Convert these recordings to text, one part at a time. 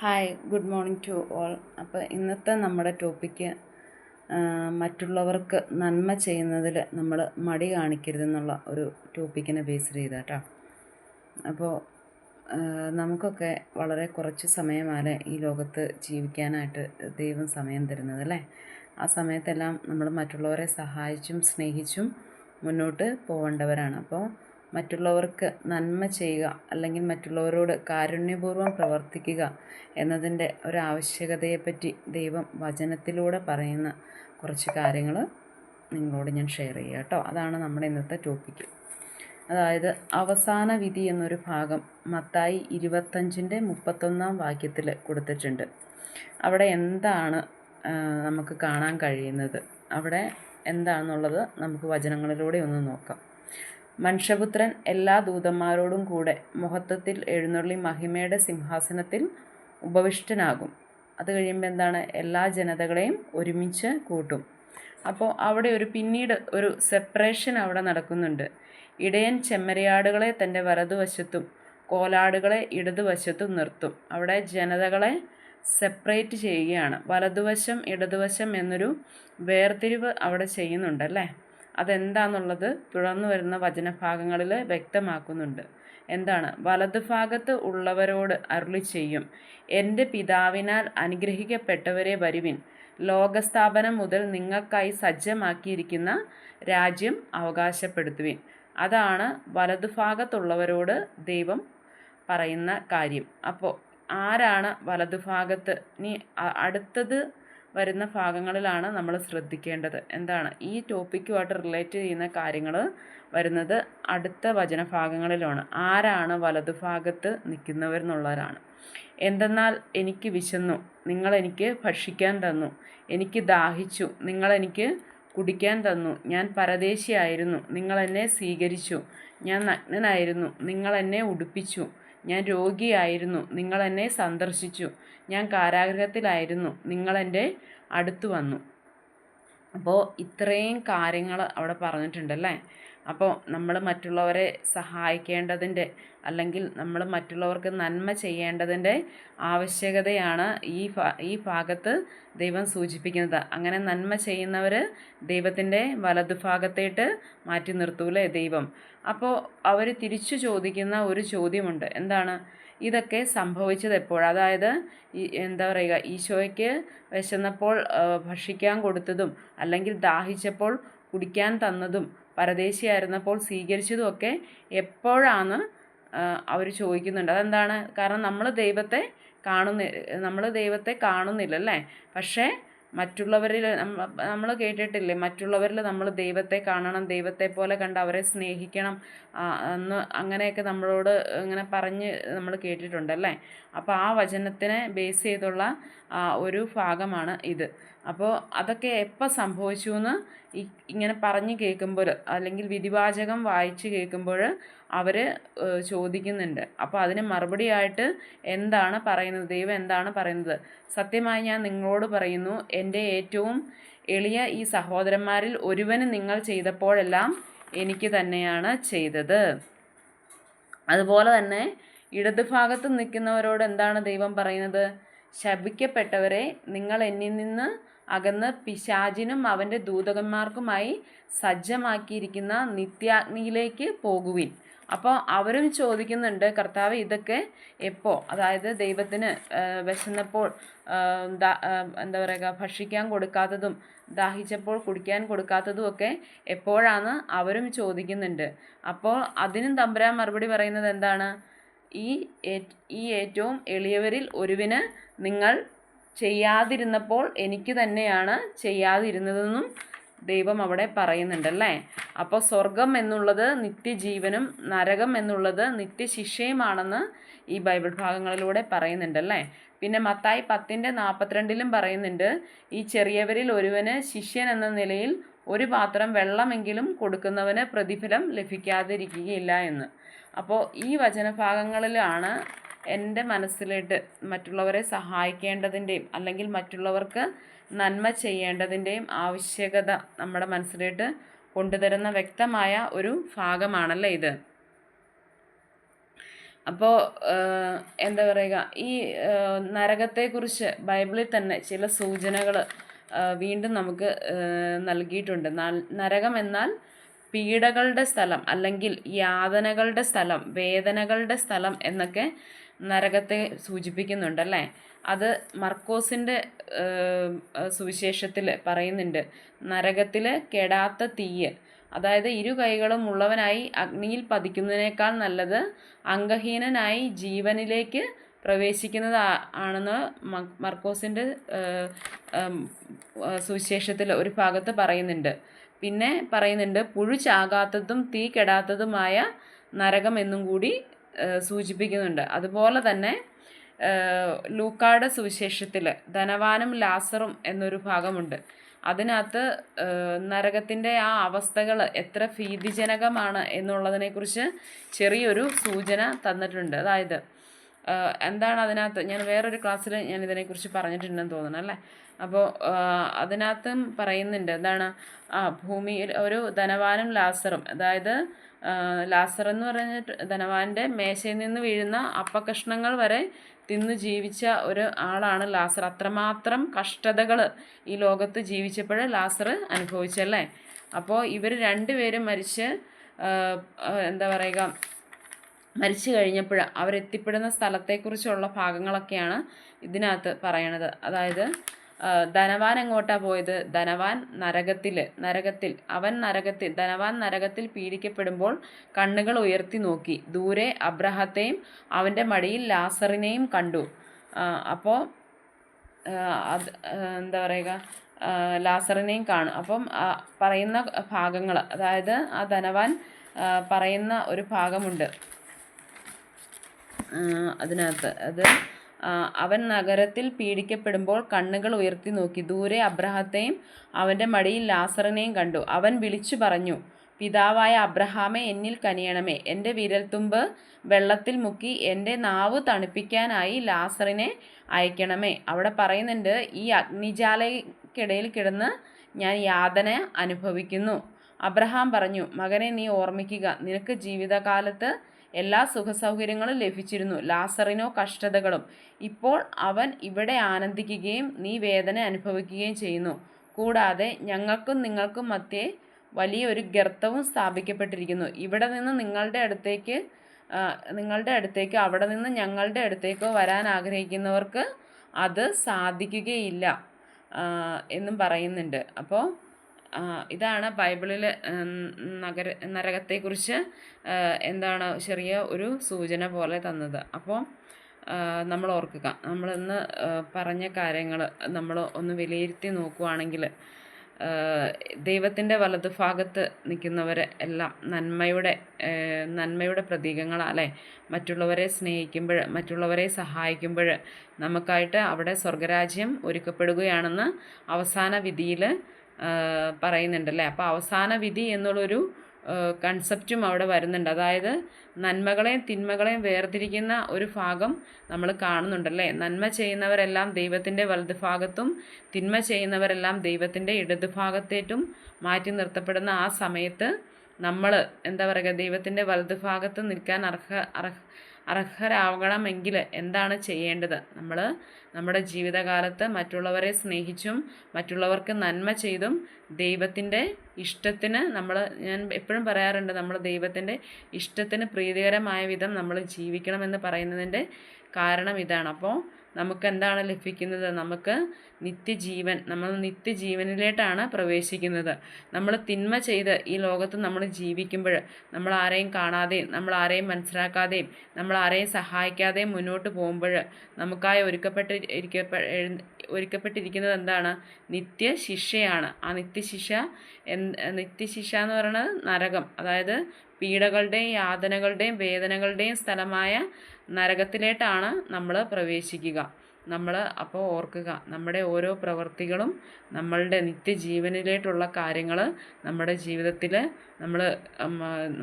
Hi good morning to all. അപ്പോൾ ഇന്നത്തെ നമ്മുടെ ടോപ്പിക്ക് മറ്റുള്ളവർക്ക് നന്മ ചെയ്യുന്നതിൽ നമ്മൾ മടി കാണിക്കരുതെന്നുള്ള ഒരു ടോപ്പിക്കിനെ ബേസ് ചെയ്താട്ടോ അപ്പോൾ നമുക്കൊക്കെ വളരെ കുറച്ച് സമയമാണ് ഈ ലോകത്ത് ജീവിക്കാനായിട്ട് ദൈവം സമയം തരുന്നത് അല്ലേ? ആ സമയത്തെല്ലാം നമ്മൾ മറ്റുള്ളവരെ സഹായിച്ചും സ്നേഹിച്ചും മുന്നോട്ട് പോകേണ്ടവരാണ് അപ്പോൾ മറ്റുള്ളവർക്ക് നന്മ ചെയ്യുക അല്ലെങ്കിൽ മറ്റുള്ളവരോട് കാരുണ്യപൂർവം പ്രവർത്തിക്കുക എന്നതിന്റെ ഒരാവശ്യകതയെപ്പറ്റി ദൈവം വചനത്തിലൂടെ പറയുന്ന കുറച്ച് കാര്യങ്ങൾ നിങ്ങളോട് ഞാൻ ഷെയർ ചെയ്യാം കേട്ടോ. അതാണ് നമ്മുടെ ഇന്നത്തെ ടോപ്പിക്ക് അതായത് അവസാന വിധി എന്നൊരു ഭാഗം മത്തായി ഇരുപത്തഞ്ചിന്റെ മുപ്പത്തൊന്നാം വാക്യത്തിൽ കൊടുത്തിട്ടുണ്ട്. അവിടെ എന്താണ് നമുക്ക് കാണാൻ കഴിയുന്നത്? അവിടെ എന്താണെന്നുള്ളത് നമുക്ക് വചനങ്ങളിലൂടെ ഒന്ന് നോക്കാം. മനുഷ്യപുത്രൻ എല്ലാ ദൂതന്മാരോടും കൂടെ മഹത്വത്തിൽ എഴുന്നള്ളി മഹിമയുടെ സിംഹാസനത്തിൽ ഉപവിഷ്ടനാകും. അത് കഴിയുമ്പോൾ എന്താണ്? എല്ലാ ജനതകളെയും ഒരുമിച്ച് കൂട്ടും. അപ്പോൾ അവിടെ ഒരു പിന്നീട് ഒരു സെപ്പറേഷൻ അവിടെ നടക്കുന്നുണ്ട്. ഇടയൻ ചെമ്മരിയാടുകളെ തന്റെ വലതുവശത്തും കോലാടുകളെ ഇടതുവശത്തും നിർത്തും. അവിടെ ജനതകളെ സെപ്പറേറ്റ് ചെയ്യുകയാണ്. വലതുവശം ഇടതുവശം എന്നൊരു വേർതിരിവ് അവിടെ ചെയ്യുന്നുണ്ടല്ലേ അതെന്താണെന്നുള്ളത് തുടർന്ന് വരുന്ന വചനഭാഗങ്ങളിൽ വ്യക്തമാക്കുന്നുണ്ട്. എന്താണ്? വലതുഭാഗത്ത് ഉള്ളവരോട് അരുളി ചെയ്യും. എന്റെ പിതാവിനാൽ അനുഗ്രഹിക്കപ്പെട്ടവരെ വരുവിൻ. ലോകസ്ഥാപനം മുതൽ നിങ്ങൾക്കായി സജ്ജമാക്കിയിരിക്കുന്ന രാജ്യം അവകാശപ്പെടുത്തുവിൻ. അതാണ് വലതുഭാഗത്തുള്ളവരോട് ദൈവം പറയുന്ന കാര്യം. അപ്പോൾ ആരാണ് വലതുഭാഗത്ത്? ഇനി അടുത്തത് വരുന്ന ഭാഗങ്ങളിലാണ് നമ്മൾ ശ്രദ്ധിക്കേണ്ടത്. എന്താണ്? ഈ ടോപ്പിക്കുമായിട്ട് റിലേറ്റ് ചെയ്യുന്ന കാര്യങ്ങൾ വരുന്നത് അടുത്ത വചനഭാഗങ്ങളിലാണ് ആരാണ് വലതുഭാഗത്ത് നിൽക്കുന്നവരെന്നുള്ളവരാണ് എന്തെന്നാൽ എനിക്ക് വിശന്നു നിങ്ങളെനിക്ക് ഭക്ഷിക്കാൻ തന്നു എനിക്ക് ദാഹിച്ചു നിങ്ങളെനിക്ക് കുടിക്കാൻ തന്നു ഞാൻ പരദേശിയായിരുന്നു നിങ്ങളെന്നെ സ്വീകരിച്ചു ഞാൻ നഗ്നനായിരുന്നു നിങ്ങളെന്നെ ഉടുപ്പിച്ചു ഞാൻ രോഗിയായിരുന്നു. നിങ്ങൾ എന്നെ സന്ദർശിച്ചു. ഞാൻ കാരാഗ്രഹത്തിലായിരുന്നു. നിങ്ങൾ എന്റെ അടുത്ത് വന്നു. അപ്പോൾ ഇത്രയും കാര്യങ്ങൾ അവിടെ പറഞ്ഞിട്ടുണ്ടല്ലേ അപ്പോൾ നമ്മൾ മറ്റുള്ളവരെ സഹായിക്കേണ്ടതിന്റെ അല്ലെങ്കിൽ നമ്മൾ മറ്റുള്ളവർക്ക് നന്മ ചെയ്യേണ്ടതിന്റെ ആവശ്യകതയാണ് ഈ ഈ ഭാഗത്ത് ദൈവം സൂചിപ്പിക്കുന്നത്. അങ്ങനെ നന്മ ചെയ്യുന്നവർ ദൈവത്തിന്റെ വലതുഭാഗത്തേട്ട് മാറ്റി നിർത്തൂലേ ദൈവം? അപ്പോൾ അവർ തിരിച്ചു ചോദിക്കുന്ന ഒരു ചോദ്യമുണ്ട്. എന്താണ്? ഇതൊക്കെ സംഭവിച്ചത് എപ്പോൾ അതായത് എന്താ പറയുക ഈശോയ്ക്ക് വിശന്നപ്പോൾ ഭക്ഷിക്കാൻ കൊടുത്തതും അല്ലെങ്കിൽ ദാഹിച്ചപ്പോൾ കുടിക്കാൻ തന്നതും പരദേശിയായിരുന്നപ്പോൾ സ്വീകരിച്ചതുമൊക്കെ എപ്പോഴാണ് അവർ ചോദിക്കുന്നുണ്ട്. അതെന്താണ്? കാരണം നമ്മൾ ദൈവത്തെ കാണുന്ന നമ്മൾ ദൈവത്തെ കാണുന്നില്ല അല്ലേ പക്ഷേ മറ്റുള്ളവരിൽ നമ്മൾ കേട്ടിട്ടില്ലേ? മറ്റുള്ളവരിൽ നമ്മൾ ദൈവത്തെ കാണണം ദൈവത്തെ പോലെ കണ്ട് അവരെ സ്നേഹിക്കണം എന്ന് അങ്ങനെയൊക്കെ നമ്മളോട് ഇങ്ങനെ പറഞ്ഞ് നമ്മൾ കേട്ടിട്ടുണ്ടല്ലേ അപ്പോൾ ആ വചനത്തിനെ ബേസ് ചെയ്തുള്ള ഒരു ഭാഗമാണ് ഇത്. അപ്പോൾ അതൊക്കെ എപ്പോൾ സംഭവിച്ചു എന്ന് ഇങ്ങനെ പറഞ്ഞ് കേൾക്കുമ്പോൾ അല്ലെങ്കിൽ വിധിവാചകം വായിച്ച് കേൾക്കുമ്പോൾ അവർ ചോദിക്കുന്നുണ്ട്. അപ്പോൾ അതിന് മറുപടിയായിട്ട് എന്താണ് പറയുന്നത്? ദൈവം എന്താണ് പറയുന്നത്? സത്യമായി ഞാൻ നിങ്ങളോട് പറയുന്നു എന്റെ ഏറ്റവും എളിയ ഈ സഹോദരന്മാരിൽ ഒരുവന് നിങ്ങൾ ചെയ്തപ്പോഴെല്ലാം എനിക്ക് തന്നെയാണ് ചെയ്തത്. അതുപോലെ തന്നെ ഇടതുഭാഗത്ത് നിൽക്കുന്നവരോട് എന്താണ് ദൈവം പറയുന്നത്? ശപിക്കപ്പെട്ടവരെ നിങ്ങൾ എന്നിൽ നിന്ന് അകന്ന് പിശാചിനും അവന്റെ ദൂതകന്മാർക്കുമായി സജ്ജമാക്കിയിരിക്കുന്ന നിത്യാഗ്നിയിലേക്ക് പോകുവിൻ. അപ്പോൾ അവരും ചോദിക്കുന്നുണ്ട് കർത്താവ് ഇതൊക്കെ എപ്പോൾ അതായത് ദൈവത്തിന് വിശന്നപ്പോൾ എന്താ പറയുക ഭക്ഷിക്കാൻ കൊടുക്കാത്തതും ദാഹിച്ചപ്പോൾ കുടിക്കാൻ കൊടുക്കാത്തതും ഒക്കെ എപ്പോഴാണ് അവരും ചോദിക്കുന്നുണ്ട്. അപ്പോൾ അതിനും തമ്പുരാൻ മറുപടി പറയുന്നത് എന്താണ്? ഈ ഈ ഏറ്റവും എളിയവരിൽ ഒരുവിന് നിങ്ങൾ ചെയ്യാതിരുന്നപ്പോൾ എനിക്ക് തന്നെയാണ് ചെയ്യാതിരുന്നതെന്നും ദൈവം അവിടെ പറയുന്നുണ്ടല്ലേ? അപ്പോൾ സ്വർഗം എന്നുള്ളത് നിത്യജീവനും നരകം എന്നുള്ളത് നിത്യശിക്ഷയുമാണെന്ന് ഈ ബൈബിൾ ഭാഗങ്ങളിലൂടെ പറയുന്നുണ്ടല്ലേ? പിന്നെ മത്തായി പത്തിന്റെ നാൽപ്പത്തിരണ്ടിലും പറയുന്നുണ്ട് ഈ ചെറിയവരിൽ ഒരുവന് ശിഷ്യൻ എന്ന നിലയിൽ ഒരു പാത്രം വെള്ളമെങ്കിലും കൊടുക്കുന്നവന് പ്രതിഫലം ലഭിക്കാതിരിക്കുകയില്ല എന്ന്. അപ്പോൾ ഈ വചനഭാഗങ്ങളിലാണ് എന്റെ മനസ്സിലിട്ട് മറ്റുള്ളവരെ സഹായിക്കേണ്ടതിന്റെയും അല്ലെങ്കിൽ മറ്റുള്ളവർക്ക് നന്മ ചെയ്യേണ്ടതിന്റെയും ആവശ്യകത നമ്മുടെ മനസ്സിലേട്ട് കൊണ്ടുതരുന്ന വ്യക്തമായ ഒരു ഭാഗമാണല്ലേ ഇത്. അപ്പോൾ എന്താ പറയുക ഈ നരകത്തെക്കുറിച്ച് ബൈബിളിൽ തന്നെ ചില സൂചനകൾ വീണ്ടും നമുക്ക് നൽകിയിട്ടുണ്ട്. നരകം എന്നാൽ പീഡകളുടെ സ്ഥലം അല്ലെങ്കിൽ യാതനകളുടെ സ്ഥലം വേദനകളുടെ സ്ഥലം എന്നൊക്കെ നരകത്തെ സൂചിപ്പിക്കുന്നുണ്ടല്ലേ? അത് മർക്കോസിന്റെ സുവിശേഷത്തിൽ പറയുന്നുണ്ട്. നരകത്തിൽ കെടാത്ത തീയ്. അതായത് ഇരു കൈകളും ഉള്ളവനായി അഗ്നിയിൽ പതിക്കുന്നതിനേക്കാൾ നല്ലത് അംഗഹീനനായി ജീവനിലേക്ക് പ്രവേശിക്കുന്നത് ആണെന്ന് മർക്കോസിന്റെ സുവിശേഷത്തിൽ ഒരു ഭാഗത്ത് പറയുന്നുണ്ട്. പിന്നെ പറയുന്നുണ്ട് പുഴു ചാകാത്തതും തീ കെടാത്തതുമായ നരകം എന്നും കൂടി സൂചിപ്പിക്കുന്നുണ്ട്. അതുപോലെ തന്നെ ലൂക്കാട് സുവിശേഷത്തിൽ ധനവാനും ലാസറും എന്നൊരു ഭാഗമുണ്ട്. അതിനകത്ത് നരകത്തിന്റെ ആ അവസ്ഥകൾ എത്ര ഭീതിജനകമാണ് എന്നുള്ളതിനെക്കുറിച്ച് ചെറിയൊരു സൂചന തന്നിട്ടുണ്ട്. അതായത് എന്താണ് അതിനകത്ത് ഞാൻ വേറൊരു ക്ലാസ്സിൽ ഞാൻ ഇതിനെക്കുറിച്ച് പറഞ്ഞിട്ടുണ്ടെന്ന് തോന്നുന്നു അല്ലേ? അപ്പോൾ അതിനകത്തും പറയുന്നുണ്ട് എന്താണ് ആ ഭൂമിയിൽ ഒരു ധനവാനും ലാസറും അതായത് ലാസർ എന്ന് പറഞ്ഞ ധനവാന്റെ മേശയിൽ നിന്ന് വീഴുന്ന അപ്പകഷ്ണങ്ങൾ വരെ തിന്ന് ജീവിച്ച ഒരു ആളാണ് ലാസർ. അത്രമാത്രം കഷ്ടതകൾ ഈ ലോകത്ത് ജീവിച്ചപ്പോൾ ലാസർ അനുഭവിച്ചല്ലേ അപ്പോൾ ഇവർ രണ്ടുപേരും മരിച്ച് എന്താ പറയുക മരിച്ചു കഴിഞ്ഞപ്പോൾ അവരെത്തിപ്പെടുന്ന സ്ഥലത്തെക്കുറിച്ചുള്ള ഭാഗങ്ങളൊക്കെയാണ് ഇതിനകത്ത് പറയണത്. അതായത് ധനവാൻ എങ്ങോട്ടാണ് പോയത്? ധനവാൻ നരകത്തിൽ നരകത്തിൽ അവൻ നരകത്തിൽ ധനവാൻ നരകത്തിൽ പീഡിക്കപ്പെടുമ്പോൾ കണ്ണുകൾ ഉയർത്തി നോക്കി. ദൂരെ അബ്രഹത്തെയും അവന്റെ മടിയിൽ ലാസറിനെയും കണ്ടു. അപ്പോൾ അത് എന്താ പറയുക? ലാസറിനെയും കാണും. അപ്പം പറയുന്ന ഭാഗങ്ങൾ അതായത് ആ ധനവാൻ പറയുന്ന ഒരു ഭാഗമുണ്ട്. അതിനകത്ത്. അത് അവൻ നഗരത്തിൽ പീഡിക്കപ്പെടുമ്പോൾ കണ്ണുകൾ ഉയർത്തി നോക്കി. ദൂരെ അബ്രഹത്തെയും അവന്റെ മടിയിൽ ലാസറിനെയും കണ്ടു. അവൻ വിളിച്ചു പറഞ്ഞു പിതാവായ അബ്രഹാമെ എന്നിൽ കനിയണമേ. എന്റെ വിരൽത്തുമ്പ് വെള്ളത്തിൽ മുക്കി എന്റെ നാവ് തണുപ്പിക്കാനായി ലാസറിനെ അയക്കണമേ. അവിടെ പറയുന്നുണ്ട് ഈ അഗ്നിജാലയ്ക്കിടയിൽ കിടന്ന് ഞാൻ യാതന അനുഭവിക്കുന്നു. അബ്രഹാം പറഞ്ഞു മകനെ നീ ഓർമ്മിക്കുക. നിനക്ക് ജീവിതകാലത്ത് എല്ലാ സുഖസൗകര്യങ്ങളും ലഭിച്ചിരുന്നു. ലാസറിനോ കഷ്ടതകളും. ഇപ്പോൾ അവൻ ഇവിടെ ആനന്ദിക്കുകയും നീ വേദന അനുഭവിക്കുകയും ചെയ്യുന്നു. കൂടാതെ ഞങ്ങൾക്കും നിങ്ങൾക്കും മധ്യേ വലിയൊരു ഗർത്തവും സ്ഥാപിക്കപ്പെട്ടിരിക്കുന്നു. ഇവിടെ നിന്ന് നിങ്ങളുടെ അടുത്തേക്ക് നിങ്ങളുടെ അടുത്തേക്ക് അവിടെ നിന്ന് ഞങ്ങളുടെ അടുത്തേക്കോ വരാൻ ആഗ്രഹിക്കുന്നവർക്ക് അത് സാധിക്കുകയില്ല എന്നും പറയുന്നുണ്ട്. അപ്പോൾ ഇതാണ് ബൈബിളിൽ നഗര നരകത്തെക്കുറിച്ച് എന്താണ് ചെറിയ ഒരു സൂചന പോലെ തന്നത്. അപ്പോൾ നമ്മൾ ഓർക്കുക നമ്മളിന്ന് പറഞ്ഞ കാര്യങ്ങൾ നമ്മൾ ഒന്ന് വിലയിരുത്തി നോക്കുകയാണെങ്കിൽ ദൈവത്തിന്റെ വലതുഭാഗത്ത് നിൽക്കുന്നവരെ എല്ലാം നന്മയുടെ നന്മയുടെ പ്രതീകങ്ങളല്ലേ മറ്റുള്ളവരെ സ്നേഹിക്കുമ്പോൾ മറ്റുള്ളവരെ സഹായിക്കുമ്പോൾ നമുക്കായിട്ട് അവിടെ സ്വർഗരാജ്യം ഒരുക്കപ്പെടുകയാണെന്ന് അവസാന വിധിയിൽ പറയുന്നുണ്ടല്ലേ? അപ്പോൾ അവസാന വിധി എന്നുള്ളൊരു കൺസെപ്റ്റും അവിടെ വരുന്നുണ്ട്. അതായത് നന്മകളെയും തിന്മകളെയും വേർതിരിക്കുന്ന ഒരു ഭാഗം നമ്മൾ കാണുന്നുണ്ടല്ലേ? നന്മ ചെയ്യുന്നവരെല്ലാം ദൈവത്തിന്റെ വലത് ഭാഗത്തും തിന്മ ചെയ്യുന്നവരെല്ലാം ദൈവത്തിന്റെ ഇടത് ഭാഗത്തേറ്റും മാറ്റി നിർത്തപ്പെടുന്ന ആ സമയത്ത് നമ്മൾ എന്താ പറയുക ദൈവത്തിന്റെ വലത് ഭാഗത്ത് നിൽക്കാൻ അർഹ അർഹ അർഹരാകണമെങ്കിൽ എന്താണ് ചെയ്യേണ്ടത്? നമ്മൾ നമ്മുടെ ജീവിതകാലത്ത് മറ്റുള്ളവരെ സ്നേഹിച്ചും മറ്റുള്ളവർക്ക് നന്മ ചെയ്തും ദൈവത്തിന്റെ ഇഷ്ടത്തിന് നമ്മൾ ഞാൻ എപ്പോഴും പറയാറുണ്ട് നമ്മൾ ദൈവത്തിന്റെ ഇഷ്ടത്തിന് പ്രീതികരമായ വിധം നമ്മൾ ജീവിക്കണമെന്ന് പറയുന്നതിന്റെ കാരണം ഇതാണ്. അപ്പോൾ നമുക്ക് എന്താണ് ലഭിക്കുന്നത്? നമുക്ക് നിത്യജീവൻ നമ്മൾ നിത്യജീവനിലേട്ടാണ് പ്രവേശിക്കുന്നത്. നമ്മൾ തിന്മ ചെയ്ത് ഈ ലോകത്ത് നമ്മൾ ജീവിക്കുമ്പോൾ നമ്മൾ ആരെയും കാണാതെയും നമ്മൾ ആരെയും മനസ്സിലാക്കാതെയും നമ്മൾ ആരെയും സഹായിക്കാതെയും മുന്നോട്ട് പോകുമ്പോൾ നമുക്കായി ഒരുക്കപ്പെട്ട് ഒരുക്കപ്പെട്ടിരിക്കുന്നത് എന്താണ്? നിത്യശിക്ഷയാണ്. ആ നിത്യശിക്ഷ നിത്യശിക്ഷ എന്ന് പറയുന്നത് നരകം. അതായത് പീഡകളുടെയും യാതനകളുടെയും വേദനകളുടെയും സ്ഥലമായ നരകത്തിലേട്ടാണ് നമ്മൾ പ്രവേശിക്കുക. നമ്മൾ അപ്പോൾ ഓർക്കുക നമ്മുടെ ഓരോ പ്രവൃത്തികളും നമ്മളുടെ നിത്യജീവനിലേക്കുള്ള കാര്യങ്ങൾ നമ്മുടെ ജീവിതത്തിൽ നമ്മൾ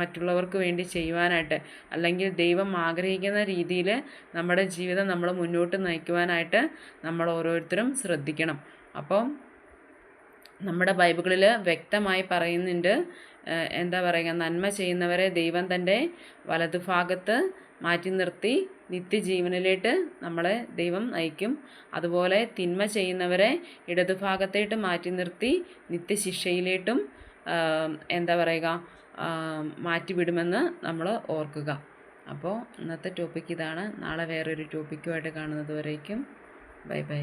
മറ്റുള്ളവർക്ക് വേണ്ടി ചെയ്യുവാനായിട്ട് അല്ലെങ്കിൽ ദൈവം ആഗ്രഹിക്കുന്ന രീതിയിൽ നമ്മുടെ ജീവിതം നമ്മൾ മുന്നോട്ട് നയിക്കുവാനായിട്ട് നമ്മൾ ഓരോരുത്തരും ശ്രദ്ധിക്കണം. അപ്പം നമ്മുടെ ബൈബിളിൽ വ്യക്തമായി പറയുന്നുണ്ട് എന്താ പറയുക നന്മ ചെയ്യുന്നവരെ ദൈവം തന്റെ വലതുഭാഗത്ത് മാറ്റി നിർത്തി നിത്യജീവനിലേട്ട് നമ്മളെ ദൈവം നയിക്കും. അതുപോലെ തിന്മ ചെയ്യുന്നവരെ ഇടതുഭാഗത്തേട്ട് മാറ്റി നിർത്തി നിത്യശിക്ഷയിലേട്ടും എന്താ പറയുക മാറ്റിവിടുമെന്ന് നമ്മൾ ഓർക്കുക. അപ്പോൾ ഇന്നത്തെ ടോപ്പിക്ക് ഇതാണ്. നാളെ വേറൊരു ടോപ്പിക്കുമായിട്ട് കാണുന്നത് വരേക്കും. Bye bye.